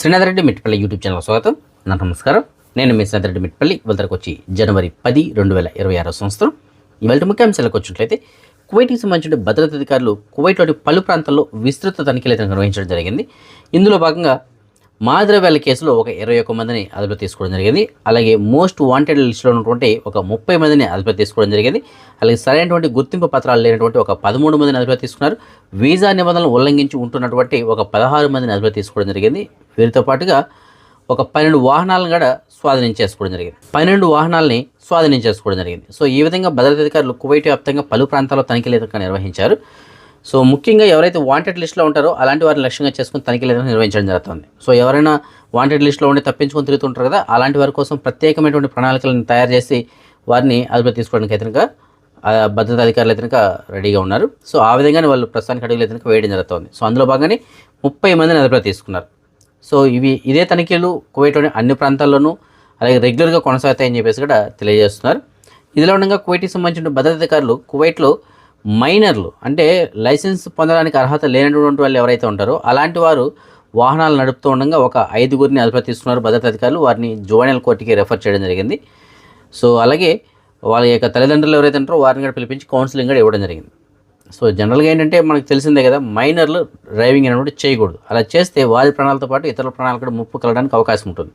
Srinath Reddy Mitpalli YouTube channel స్వాగతం. నా నమస్కారం. నేను మీ శ్రీనాథ్ రెడ్డి మిట్పల్లి. ఇవాళకు వచ్చి జనవరి పది రెండు వేల ఇరవై ఆరో సంవత్సరం. ఇవాళ ముఖ్యాంశాలకు వచ్చినట్లయితే కువైట్కి సంబంధించిన భద్రతా అధికారులు కువైట్లోని పలు ప్రాంతాల్లో విస్తృత తనిఖీలు అయితే నిర్వహించడం జరిగింది. ఇందులో భాగంగా మాదిరవేల కేసులో ఒక ఇరవై ఒక్క మందిని అదుపులో తీసుకోవడం జరిగింది. అలాగే మోస్ట్ వాంటెడ్ లిస్టులో ఉన్నటువంటి ఒక ముప్పై మందిని అదుపులో తీసుకోవడం జరిగింది. అలాగే సరైనటువంటి గుర్తింపు పత్రాలు లేనటువంటి ఒక పదమూడు మందిని అదుపులో తీసుకున్నారు. వీసా నిబంధనలు ఉల్లంఘించి ఉంటున్నటువంటి ఒక పదహారు మందిని అదుపులో తీసుకోవడం జరిగింది. వీరితో పాటుగా ఒక పన్నెండు వాహనాలను కూడా స్వాధీనం చేసుకోవడం జరిగింది. పన్నెండు వాహనాలని స్వాధీనం చేసుకోవడం జరిగింది. సో ఈ విధంగా భద్రతా అధికారులు కువైట్ వ్యాప్తంగా పలు ప్రాంతాల్లో తనిఖీలు నిర్వహించారు. సో ముఖ్యంగా ఎవరైతే వాంటెడ్ లిస్ట్లో ఉంటారో అలాంటి వారిని లక్ష్యంగా చేసుకుని తనిఖీలు అయితే నిర్వహించడం జరుగుతుంది. సో ఎవరైనా వాంటెడ్ లిస్ట్లో ఉండి తప్పించుకొని తిరుగుతుంటారు కదా అలాంటి వారి కోసం ప్రత్యేకమైనటువంటి ప్రణాళికలను తయారు చేసి వారిని అదుపులో తీసుకోవడానికి అయితే భద్రతా అధికారులు అయితే రెడీగా ఉన్నారు. సో ఆ విధంగానే వాళ్ళు ప్రస్తుతానికి అడుగులు అయితే వేయడం జరుగుతుంది. సో అందులో భాగంగానే ముప్పై మందిని అదుపులో తీసుకున్నారు. సో ఇవి ఇదే తనిఖీలు కువైట్లోని అన్ని ప్రాంతాల్లోనూ అలాగే రెగ్యులర్గా కొనసాగుతాయని చెప్పేసి కూడా తెలియజేస్తున్నారు. ఇదిలో ఉండగా కువైట్కి సంబంధించిన భద్రతా అధికారులు కువైట్లో మైనర్లు అంటే లైసెన్స్ పొందడానికి అర్హత లేనటువంటి వాళ్ళు ఎవరైతే ఉంటారో అలాంటి వారు వాహనాలు నడుపుతూ ఉండగా ఒక ఐదుగురిని అదుపులో తీసుకున్నారు భద్రతాధికారులు వారిని జోనల్ కోర్టుకి రెఫర్ చేయడం జరిగింది. సో అలాగే వాళ్ళ యొక్క తల్లిదండ్రులు ఎవరైతే ఉంటారో వారిని కూడా పిలిపించి కౌన్సిలింగ్ కూడా ఇవ్వడం జరిగింది. సో జనరల్గా ఏంటంటే మనకు తెలిసిందే కదా మైనర్లు డ్రైవింగ్ అనేటువంటి చేయకూడదు. అలా చేస్తే వారి ప్రాణాలతో పాటు ఇతరుల ప్రాణాలు కూడా ముప్పు కలడానికి అవకాశం ఉంటుంది.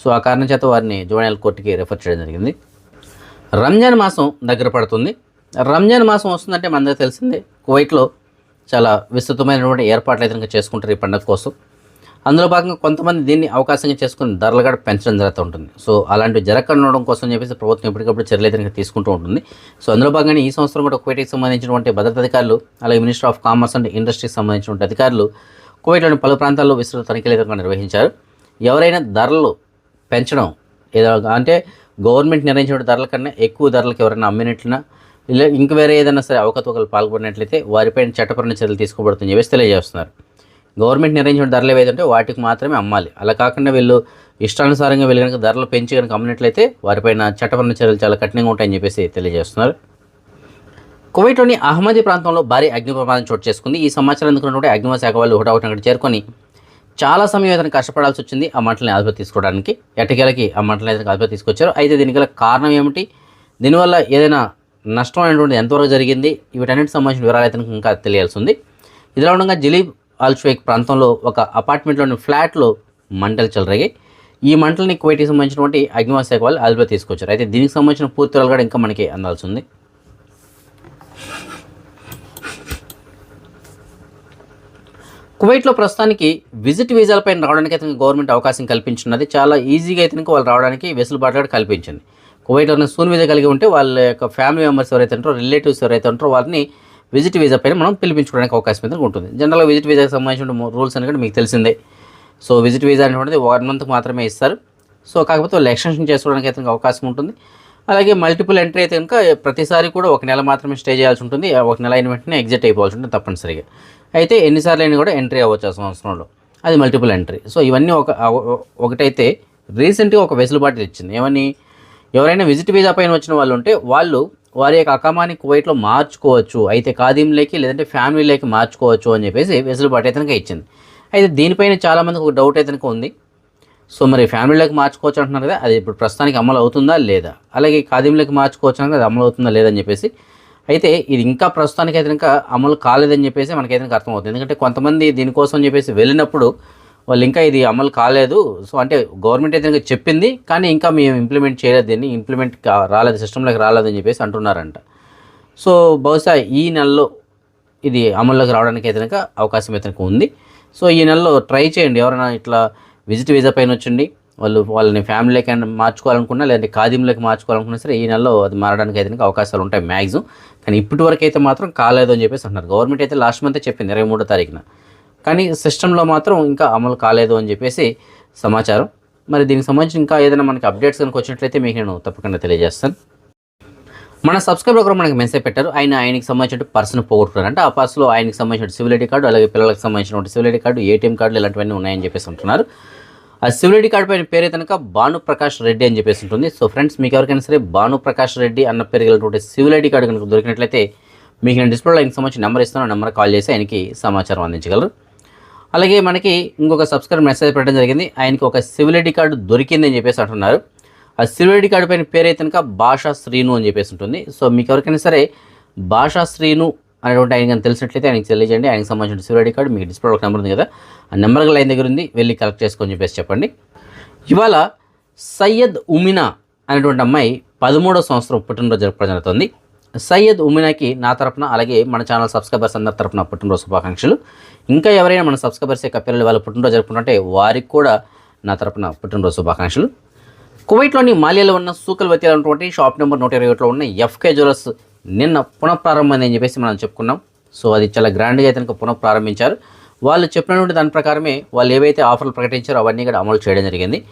సో ఆ కారణం చేత వారిని జోనల్ కోర్టుకి రెఫర్ చేయడం జరిగింది. రంజాన్ మాసం దగ్గర పడుతుంది. రంజాన్ మాసం వస్తుందంటే మనందరికీ తెలిసిందే కువైట్లో చాలా విస్తృతమైనటువంటి ఏర్పాట్లు అయితే చేసుకుంటారు ఈ పండుగ కోసం. అందులో భాగంగా కొంతమంది దీన్ని అవకాశంగా చేసుకుని ధరలు కూడా పెంచడం జరుగుతూ ఉంటుంది. సో అలాంటివి జరగకుండా ఉండడం కోసం చెప్పేసి ప్రభుత్వం ఎప్పటికప్పుడు చర్యలు అయితే తీసుకుంటూ ఉంటుంది. సో అందులో భాగంగానే ఈ సంవత్సరం కూడా కువైట్కి సంబంధించినటువంటి భద్రతా అధికారులు అలాగే మినిస్టర్ ఆఫ్ కామర్స్ అండ్ ఇండస్ట్రీకి సంబంధించినటువంటి అధికారులు కువైట్లోని పలు ప్రాంతాల్లో విస్తృత తనిఖీలు అయితే నిర్వహించారు. ఎవరైనా ధరలు పెంచడం ఏదో అంటే గవర్నమెంట్ నిర్ణయించిన ధరల కన్నా ఎక్కువ ధరలకు ఎవరైనా అమ్మినట్లునా ఇలా ఇంక వేరే ఏదైనా సరే అవకతవకలు పాల్గొన్నట్లయితే వారిపైన చట్టపరమైన చర్యలు తీసుకోబడుతుందని చెప్పేసి తెలియజేస్తున్నారు. గవర్నమెంట్ నిర్ణయించిన ధరలు ఏవైతే వాటికి మాత్రమే అమ్మాలి. అలా కాకుండా వీళ్ళు ఇష్టానుసారంగా వీళ్ళు కనుక ధరలు పెంచి కనుక అమ్మినట్లయితే వారిపైన చట్టపరమైన చర్యలు చాలా కఠినంగా ఉంటాయని చెప్పేసి తెలియజేస్తున్నారు. కువైట్లోని అహ్మదీ ప్రాంతంలో భారీ అగ్ని ప్రమాదం చోటు చేసుకుంది. ఈ సమాచారం అందుకున్నటువంటి అగ్నిమ శాఖ వాళ్ళు హుటాహుటిన అక్కడ చేరుకొని చాలా సమయం అతను కష్టపడాల్సి వచ్చింది ఆ మంటలని అదుపు తీసుకోవడానికి. ఎట్టకేలకి ఆ మంటలని అయితే అదుపు తీసుకొచ్చారు. అయితే దీనికి గల కారణం ఏమిటి? దీనివల్ల ఏదైనా నష్టం అనేటువంటిది ఎంతవరకు జరిగింది? వీటన్నిటి సంబంధించిన వివరాలు అయితే ఇంకా తెలియాల్సి ఉంది. ఇదిలా ఉండగా జిలీబ్ ఆల్షేక్ ప్రాంతంలో ఒక అపార్ట్మెంట్లోని ఫ్లాట్లో మంటలు చెలరేగాయి. ఈ మంటలని కువైట్కి సంబంధించినటువంటి అగ్నిమాల శాఖ వాళ్ళు అదుపులో తీసుకొచ్చారు. అయితే దీనికి సంబంధించిన పూర్తి కూడా ఇంకా మనకి అందాల్సి ఉంది. కువైట్లో ప్రస్తుతానికి విజిట్ వీజాలపై రావడానికి అయితే గవర్నమెంట్ అవకాశం కల్పించినది చాలా ఈజీగా అయితే వాళ్ళు రావడానికి వెసులుబాటు కూడా కల్పించింది. కువైట్లో సూన్ వీజా కలిగి ఉంటే వాళ్ళ యొక్క ఫ్యామిలీ మెంబర్స్ ఎవరైతే ఉంటారో రిలేటివ్స్ ఎవరైతే ఉంటారో వాళ్ళని విజిట్ వీజా పైన మనం పిలిపించుకోవడానికి అవకాశం అయితే ఉంటుంది. జనరల్గా విజిట్ వీజాకి సంబంధించిన రూల్స్ అని మీకు తెలిసిందే. సో విజిట్ వీజా అనేటువంటిది వన్ మంత్ మాత్రమే ఇస్తారు. సో కాకపోతే వాళ్ళు ఎక్స్టెన్షన్ చేసుకోవడానికి అయితే అవకాశం ఉంటుంది. అలాగే మల్టిపుల్ ఎంట్రీ అయితే కనుక ప్రతిసారి కూడా ఒక నెల మాత్రమే స్టే చేయాల్సి ఉంటుంది. ఒక నెల అయిన వెంటనే ఎగ్జిట్ అయిపోవాల్సి ఉంటుంది తప్పనిసరిగా. అయితే ఎన్నిసార్లు అయినా కూడా ఎంట్రీ అవ్వచ్చు ఆ సంవత్సరంలో. అది మల్టిపుల్ ఎంట్రీ. సో ఇవన్నీ ఒక ఒకటైతే రీసెంట్గా ఒక వెసులుబాటు ఇచ్చింది ఏమని? ఎవరైనా విజిట్ వీజా పైన వచ్చిన వాళ్ళు ఉంటే వాళ్ళు వారి యొక్క అకామాన్ని కువైట్లో మార్చుకోవచ్చు. అయితే ఖాదీంలోకి లేదంటే ఫ్యామిలీలోకి మార్చుకోవచ్చు అని చెప్పేసి వెసులుబాటు అయితే ఇచ్చింది. అయితే దీనిపైన చాలామందికి ఒక డౌట్ అయితే ఉంది. సో మరి ఫ్యామిలీలోకి మార్చుకోవచ్చు అంటున్నారు కదా అది ఇప్పుడు ప్రస్తుతానికి అమలు అవుతుందా లేదా? అలాగే ఖాదీంలోకి మార్చుకోవచ్చు అంటే అది అమలు అవుతుందా లేదని చెప్పేసి. అయితే ఇది ఇంకా ప్రస్తుతానికి అయితే ఇంకా అమలు కాలేదని చెప్పేసి మనకైతే అర్థమవుతుంది. ఎందుకంటే కొంతమంది దీనికోసం చెప్పేసి వెళ్ళినప్పుడు వాళ్ళు ఇంకా ఇది అమలు కాలేదు. సో అంటే గవర్నమెంట్ అయితే చెప్పింది కానీ ఇంకా మేము ఇంప్లిమెంట్ చేయలేదు దీన్ని. ఇంప్లిమెంట్ రాలేదు సిస్టంలోకి రాలేదని చెప్పేసి అంటున్నారంట. సో బహుశా ఈ నెలలో ఇది అమల్లోకి రావడానికి అయితే అవకాశం అయితే ఉంది. సో ఈ నెలలో ట్రై చేయండి. ఎవరైనా ఇట్లా విజిట్ వీసా పైన వచ్చండి వాళ్ళు వాళ్ళని ఫ్యామిలీకి మార్చుకోవాలనుకున్నా లేదంటే ఖాదీంలోకి మార్చుకోవాలనుకున్నా సరే ఈ నెలలో అది మారడానికి అయితే అవకాశాలు ఉంటాయి మ్యాక్సిమం. కానీ ఇప్పటి వరకు అయితే మాత్రం కాలేదు అని చెప్పేసి అంటున్నారు. గవర్నమెంట్ అయితే లాస్ట్ మంత్ చెప్పింది ఇరవై మూడో తారీఖున. కానీ సిస్టంలో మాత్రం ఇంకా అమలు కాలేదు అని చెప్పేసి సమాచారం. మరి దీనికి సంబంధించి ఇంకా ఏదైనా మనకి అప్డేట్స్ కనుక వచ్చినట్లయితే మీకు నేను తప్పకుండా తెలియజేస్తాను. మన సబ్స్క్రైబర్ ఒకరు మనకి మెసేజ్ పెట్టారు. ఆయన ఆయనకి సంబంధించిన పర్సన్ పోగొట్టుకున్నారు అంటే ఆ పర్సులో ఆయనకి సంబంధించిన సివిల్ ఐడి కార్డు అలాగే పిల్లలకు సంబంధించిన civil ID card ATM card ఇలాంటివన్నీ ఉన్నాయని చెప్పేసి అంటున్నారు. ఆ సివిల్ ఐడి కార్డు పైన పేరు కనుక భాను ప్రకాష్ రెడ్డి అని చెప్పేసి ఉంటుంది. సో ఫ్రెండ్స్ మీకు ఎవరికైనా సరే భానుప్రకాష్ రెడ్డి అన్న పేరు కలిగినటువంటి సివిల్ ఐడి కార్డు కనుక దొరికినట్లయితే మీకు నేను డిస్ప్లేలో ఆయనకి సంబంధించిన నెంబర్ ఇస్తాను. నెంబర్ కాల్ చేసి ఆయనకి సమాచారం అందించగలరు. అలాగే మనకి ఇంకొక సబ్స్క్రైబర్ మెసేజ్ పెట్టడం జరిగింది. ఆయనకి ఒక సివిల్ ఐడి కార్డు దొరికిందని చెప్పేసి అంటున్నారు. ఆ సివిల్ ఐడి కార్డు పైన పేరు అయితే కనుక భాషా శ్రీను అని చెప్పేసి ఉంటుంది. సో మీకు ఎవరికైనా సరే భాషా శ్రీను అనేటువంటి ఆయన కానీ తెలిసినట్లయితే ఆయనకి తెలియజేయండి. ఆయనకి సంబంధించిన సివిల్ ఐడి కార్డు మీకు డిస్ప్లే ఒక నెంబర్ ఉంది కదా. ఆ నెంబర్ లైన్ దగ్గర ఉంది. వెళ్ళి కలెక్ట్ చేసుకొని చెప్పేసి చెప్పండి. ఇవాళ సయ్యద్ ఉమినా అనేటువంటి అమ్మాయి పదమూడో సంవత్సరం పుట్టినరోజు జరుపుకోవడం జరుగుతుంది. సయ్యద్ ఉమినాకి నా తరపున అలాగే మన ఛానల్ సబ్స్క్రైబర్స్ అందరి తరపున పుట్టినరోజు శుభాకాంక్షలు. ఇంకా ఎవరైనా మన సబ్స్క్రైబర్స్ యొక్క పిల్లలు వాళ్ళు పుట్టినరోజు జరుపుకుంటుంటే వారికి కూడా నా తరపున పుట్టినరోజు శుభాకాంక్షలు. కువైట్లోని మాలియాలో ఉన్న సూకల్ ఉన్నటువంటి షాప్ నెంబర్ నూట ఇరవై ఒకటిలో ఉన్న ఎఫ్కే జ్యువెలర్స్ నిన్న పునఃప్రారంభం అని చెప్పేసి మనం చెప్పుకున్నాం. సో అది చాలా గ్రాండ్గా అయితే పునఃప్రారంభించారు. వాళ్ళు చెప్పినటువంటి దాని ప్రకారమే వాళ్ళు ఏవైతే ఆఫర్లు ప్రకటించారో అవన్నీ కూడా అమలు చేయడం జరిగింది.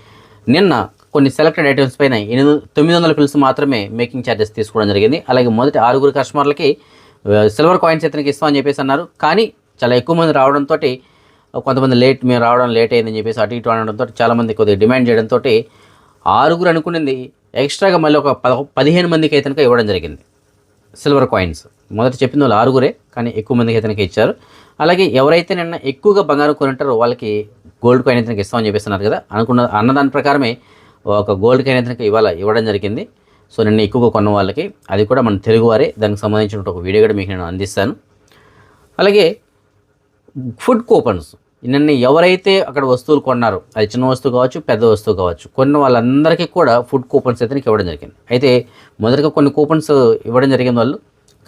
నిన్న కొన్ని సెలెక్టెడ్ ఐటమ్స్ పైన ఎనిమిది తొమ్మిది వందల పిల్స్ మాత్రమే మేకింగ్ ఛార్జెస్ తీసుకోవడం జరిగింది. అలాగే మొదటి ఆరుగురు కస్టమర్లకి సిల్వర్ కాయిన్స్ ఇతనికి ఇస్తామని చెప్పేసి అన్నారు. కానీ చాలా ఎక్కువ మంది రావడంతో కొంతమంది లేట్ మేము రావడం లేట్ అయిందని చెప్పేసి అటు ఇటు అనడంతో చాలామంది కొద్దిగా డిమాండ్ చేయడంతో ఆరుగురు అనుకున్నది ఎక్స్ట్రాగా మళ్ళీ ఒక పద పదిహేను మందికి అయితే ఇవ్వడం జరిగింది. సిల్వర్ కాయిన్స్ మొదట చెప్పిన వాళ్ళు ఆరుగురే కానీ ఎక్కువ మందికి అయితే ఇచ్చారు. అలాగే ఎవరైతే నిన్న ఎక్కువగా బంగారం కొనింటారో వాళ్ళకి గోల్డ్ కాయిన్ అయితే ఇస్తామని చెప్పేస్తున్నారు కదా. అనుకున్న అన్నదాని ప్రకారమే ఒక గోల్డ్ కాయిన్ అయితే ఇవాళ ఇవ్వడం జరిగింది. సో నిన్న ఎక్కువగా కొన్న వాళ్ళకి అది కూడా మన తెలుగువారే దానికి సంబంధించిన ఒక వీడియో కూడా మీకు నేను అందిస్తాను. అలాగే ఫుడ్ కూపన్స్ నిన్న ఎవరైతే అక్కడ వస్తువులు కొన్నారో అది చిన్న వస్తువు కావచ్చు పెద్ద వస్తువు కావచ్చు కొన్న వాళ్ళందరికీ కూడా ఫుడ్ కూపన్స్ అయితే ఇవ్వడం జరిగింది. అయితే మొదటగా కొన్ని కూపన్స్ ఇవ్వడం జరిగింది వాళ్ళు.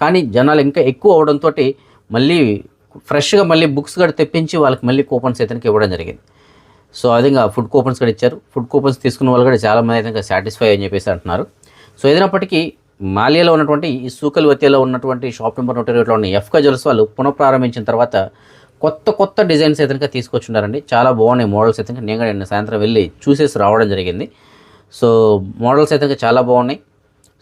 కానీ జనాలు ఇంకా ఎక్కువ అవడంతో మళ్ళీ ఫ్రెష్గా మళ్ళీ బుక్స్ కూడా తెప్పించి వాళ్ళకి మళ్ళీ కూపన్స్ అయితే ఇవ్వడం జరిగింది. సో అది ఫుడ్ కూపన్స్ కూడా ఇచ్చారు. ఫుడ్ కూపన్స్ తీసుకున్న వాళ్ళు కూడా చాలామంది అయితే సాటిస్ఫై అని చెప్పేసి అంటున్నారు. సో ఏదైనప్పటికీ మాలియాలో ఉన్నటువంటి ఈ సూకల్ వత్యలో ఉన్నటువంటి షాప్ నెంబర్ నూట ఇరవైలో ఉన్న ఎఫ్కా జ్యువెల్స్ వాళ్ళు పునఃప్రారంభించిన తర్వాత కొత్త కొత్త డిజైన్స్ అయితే తీసుకొచ్చున్నారండి. చాలా బాగున్నాయి మోడల్స్ అయితే నేను కూడా నిన్న సాయంత్రం వెళ్ళి చూసేసి రావడం జరిగింది. సో మోడల్స్ అయితే చాలా బాగున్నాయి.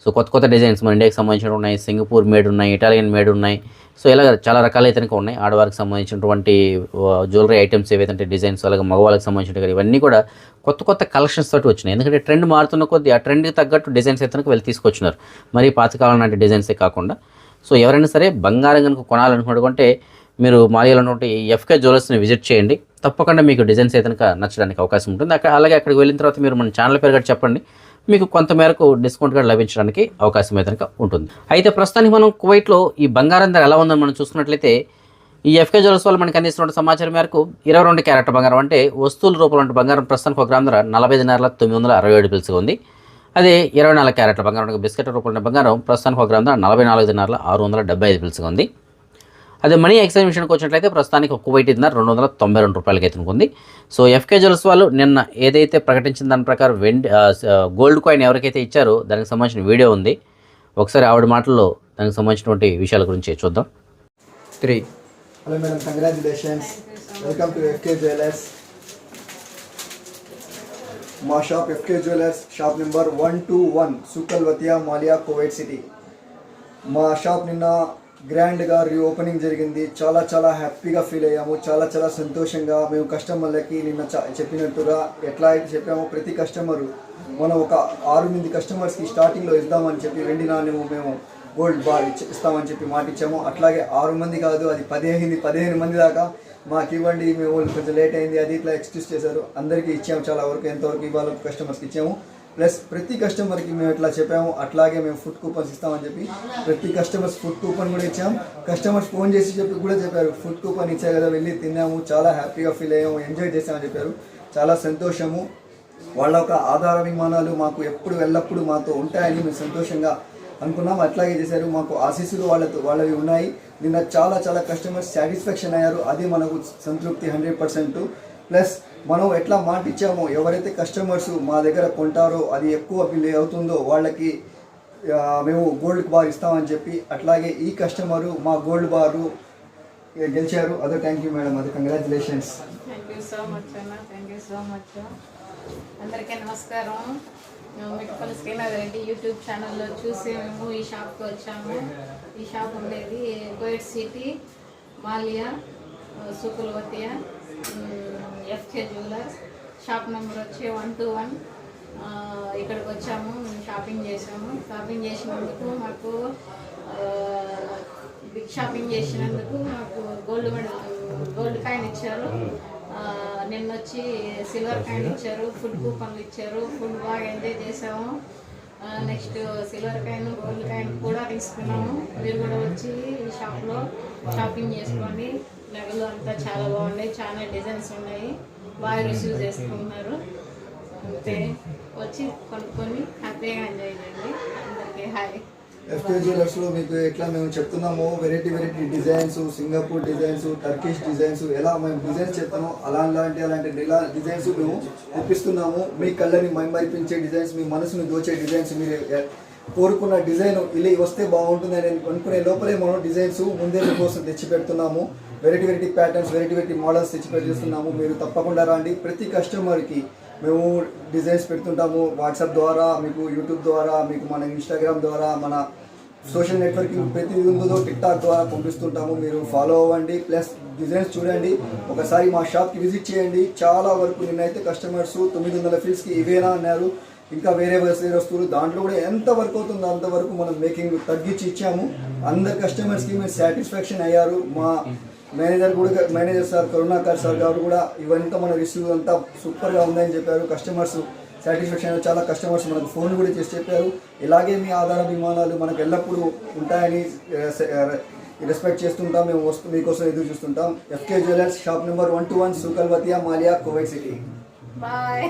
సో కొత్త కొత్త డిజైన్స్ మన ఇండియాకి సంబంధించిన ఉన్నాయి. సింగపూర్ మేడ్ ఉన్నాయి ఇటాలియన్ మేడ్ ఉన్నాయి. సో ఇలా చాలా రకాల అయితే ఉన్నాయి. ఆడవారికి సంబంధించినటువంటి జ్యువెలరీ ఐటమ్స్ ఏవైతే డిజైన్స్ అలాగే మగవాళ్ళకి సంబంధించిన ఇవన్నీ కూడా కొత్త కొత్త కలెక్షన్స్ తోటి వచ్చినాయి. ఎందుకంటే ట్రెండ్ మారుతున్న కొద్దీ ఆ ట్రెండ్కి తగ్గట్టు డిజైన్స్ అయితే వెళ్ళి తీసుకొచ్చినారు. మరి పాతకాలం లాంటి డిజైన్సే కాకుండా. సో ఎవరైనా సరే బంగారం కనుక కొనాలనుకుంటే మీరు మాలియాలో ఉన్నటువంటి ఎఫ్కే జ్యువెలర్స్ని విజిట్ చేయండి. తప్పకుండా మీకు డిజైన్స్ అయితే నచ్చడానికి అవకాశం ఉంటుంది. అక్కడ అలాగే అక్కడికి వెళ్ళిన తర్వాత మీరు మన ఛానల్ పేరు కూడా చెప్పండి. మీకు కొంత మేరకు డిస్కౌంట్ కూడా లభించడానికి అవకాశం అయితే కనుక ఉంటుంది. అయితే ప్రస్తుతానికి మనం కువైట్లో ఈ బంగారం ధర ఎలా ఉందని మనం చూసుకున్నట్లయితే ఈ ఎఫ్కే జ్యువెల్స్ వాళ్ళు మనకి అందిస్తున్న సమాచారం మేరకు ఇరవై రెండు క్యారెట్ బంగారం అంటే వస్తువుల రూపంలో బంగారం ప్రస్తుతానికి ఒక గ్రామ ధర నలభై దినాల తొమ్మిది వందల అరవై ఏడు పిలుసుగా ఉంది. అదే ఇరవై నాలుగు క్యారెట్ల బంగారం బిస్కెట్ రూపంలో బంగారం ప్రస్తుతానికి ఒక గ్రామ ధర నలభై నాలుగు ఆరు వందల డెబ్బై ఐదు పిలుసుగా ఉంది. అదే మనీ ఎక్స్చేంజ్ విషయానికి వచ్చినట్లయితే ప్రస్తుతానికి ఒక వైట్ ఇద్దరు రెండు వందల తొంభై రెండు రూపాయలకి అయితే ఉంది సో ఎఫ్కే జ్యువెల్స్ వాళ్ళు నిన్న ఏదైతే ప్రకటించిన దాని ప్రకారం వెండి గోల్డ్ కాయిన్ ఎవరికైతే ఇచ్చారో దానికి సంబంధించిన వీడియో ఉంది. ఒకసారి ఆవిడ మాటల్లో దానికి సంబంధించినటువంటి విషయాల గురించి చూద్దాం. Three. Hello madam congratulations welcome to FK jewellers మా shop FK jewellers shop number one two one సుకల్వతియా మాలియా కువైట్ సిటీ. మా షాప్ నిన్న గ్రాండ్గా రీఓపెనింగ్ జరిగింది. చాలా చాలా హ్యాపీగా ఫీల్ అయ్యాము. చాలా చాలా సంతోషంగా మేము కస్టమర్లకి నిన్న చ- చెప్పినట్టుగా ఎట్లా అయితే చెప్పామో ప్రతి కస్టమరు మనం ఒక ఆరు మంది కస్టమర్స్కి స్టార్టింగ్లో ఇద్దామని చెప్పి వెండి నాణ్యము మేము గోల్డ్ బార్ ఇస్తామని చెప్పి మాట ఇచ్చాము. అట్లాగే ఆరు మంది కాదు అది పదిహేను పదిహేను మంది దాకా మాకు ఇవ్వండి మేము కొంచెం లేట్ అయింది అది ఇట్లా ఎక్స్క్యూజ్ చేశారు. అందరికీ ఇచ్చాము చాలా వరకు ఎంతవరకు ఇవ్వాలో కస్టమర్స్కి ఇచ్చాము. ప్లస్ ప్రతి కస్టమర్కి మేము ఎట్లా చెప్పాము అట్లాగే మేము ఫుడ్ కూపన్స్ ఇస్తామని చెప్పి ప్రతి కస్టమర్స్ ఫుడ్ కూపన్ కూడా ఇచ్చాము. కస్టమర్స్ ఫోన్ చేసి చెప్పి కూడా చెప్పారు ఫుడ్ కూపన్ ఇచ్చా కదా వెళ్ళి తిన్నాము చాలా హ్యాపీగా ఫీల్ అయ్యాము ఎంజాయ్ చేసామని చెప్పారు. చాలా సంతోషము. వాళ్ళ ఒక ఆధార విమానాలు మాకు ఎప్పుడు ఎల్లప్పుడూ మాతో ఉంటాయని మేము సంతోషంగా అనుకున్నాం అట్లాగే చేశారు మాకు ఆశీస్సులు వాళ్ళతో వాళ్ళవి ఉన్నాయి. నిన్న చాలా చాలా కస్టమర్స్ సాటిస్ఫాక్షన్ అయ్యారు. అది మనకు సంతృప్తి హండ్రెడ్ పర్సెంట్. ప్లస్ మనం ఎట్లా మాట ఇచ్చామో ఎవరైతే కస్టమర్స్ మా దగ్గర కొంటారో అది ఎక్కువ బిల్ అవుతుందో వాళ్ళకి మేము గోల్డ్ బార్ ఇస్తామని చెప్పి అట్లాగే ఈ కస్టమరు మా గోల్డ్ బారు గెలిచారు. అదే థ్యాంక్ యూ మేడం అదే congratulations thank you so much అన్న. థ్యాంక్ యూ సో మచ్ అందరికీ నమస్కారం. మిట్టుపల్లి శ్రీనాథ్ రెడ్డి యూట్యూబ్ ఛానల్లో చూసి మేము ఈ షాప్కి వచ్చాము. ఈ షాప్ ఉండేది కోయిట్ సిటీ మాలియా సుకులవతియా ఎఫ్కే జ్యువెలర్స్. షాప్ నెంబర్ వచ్చి వన్ టూ వన్. ఇక్కడికి వచ్చాము మేము షాపింగ్ చేసాము షాపింగ్ చేసినందుకు మాకు బిగ్ షాపింగ్ చేసినందుకు మాకు గోల్డ్ మెడల్ గోల్డ్ కాయిన్ ఇచ్చారు. నిన్న వచ్చి సిల్వర్ కాయిన్ ఇచ్చారు ఫుడ్ కూపన్లు ఇచ్చారు ఫుడ్ బాగా ఎంజాయ్ చేసాము next silver coin gold coin కూడా తీసుకున్నాము. మీరు కూడా వచ్చి షాప్లో షాపింగ్ చేసుకోండి నగలు అంతా చాలా బాగున్నాయి. చాలా డిజైన్స్ ఉన్నాయి. బాగా రిసీవ్ చేసుకుంటున్నారు. అంతే వచ్చి కొనుక్కొని హ్యాపీగా ఎంజాయ్ చేయండి. అందరికీ హాయ్. ఎఫ్కే జ్యువెలర్స్లో మీకు ఎట్లా మేము చెప్తున్నాము variety variety designs Singapore designs Turkish designs ఎలా మేము డిజైన్స్ చెప్తామో అలాంటి అలాంటి ఇలా డిజైన్స్ మేము తెప్పిస్తున్నాము మీ కళ్ళని మైమరిపించే డిజైన్స్ మీ మనసుని దోచే డిజైన్స్ మీరు కోరుకున్న డిజైన్ ఇలా వస్తే బాగుంటుంది అని అనుకునే లోపలే మనం డిజైన్స్ ముందే మీకోసం తెచ్చి పెడుతున్నాము variety variety patterns variety variety models తెచ్చి పెట్టిస్తున్నాము మీరు తప్పకుండా రండి. ప్రతి కస్టమర్కి మేము డిజైన్స్ పెడుతుంటాము. వాట్సాప్ ద్వారా మీకు యూట్యూబ్ ద్వారా మీకు మన ఇన్స్టాగ్రామ్ ద్వారా మన సోషల్ నెట్వర్కింగ్ ప్రతి ఉందో టిక్టాక్ ద్వారా పంపిస్తుంటాము. మీరు ఫాలో అవ్వండి. ప్లస్ డిజైన్స్ చూడండి. ఒకసారి మా షాప్కి విజిట్ చేయండి. చాలా వరకు నిన్నైతే కస్టమర్స్ తొమ్మిది వందల ఫీల్స్కి ఇవేనా అన్నారు. ఇంకా వేరే వేరే వస్తువులు. దాంట్లో కూడా ఎంత వర్క్ అవుతుందో అంతవరకు మనం మేకింగ్ తగ్గించి ఇచ్చాము. అందరు కస్టమర్స్కి మీరు సాటిస్ఫాక్షన్ అయ్యారు. మా మేనేజర్ కూడా మేనేజర్ సార్ కరుణాకర్ సార్ గారు కూడా ఇవంతా మన రిసీవ్ అంతా సూపర్గా ఉందని చెప్పారు. కస్టమర్స్ సాటిస్ఫాక్షన్ చాలా కస్టమర్స్ మనకు ఫోన్ కూడా చేసి చెప్పారు. ఇలాగే మీ ఆధార అభిమానాలు మనకు ఎల్లప్పుడూ ఉంటాయని రెస్పెక్ట్ చేస్తుంటాం. మేము వస్తు మీకోసం ఎదురు చూస్తుంటాం. FK jewellers shop number one two one సుకల్వతియా మాలియా కువైట్ సిటీ. బాయ్.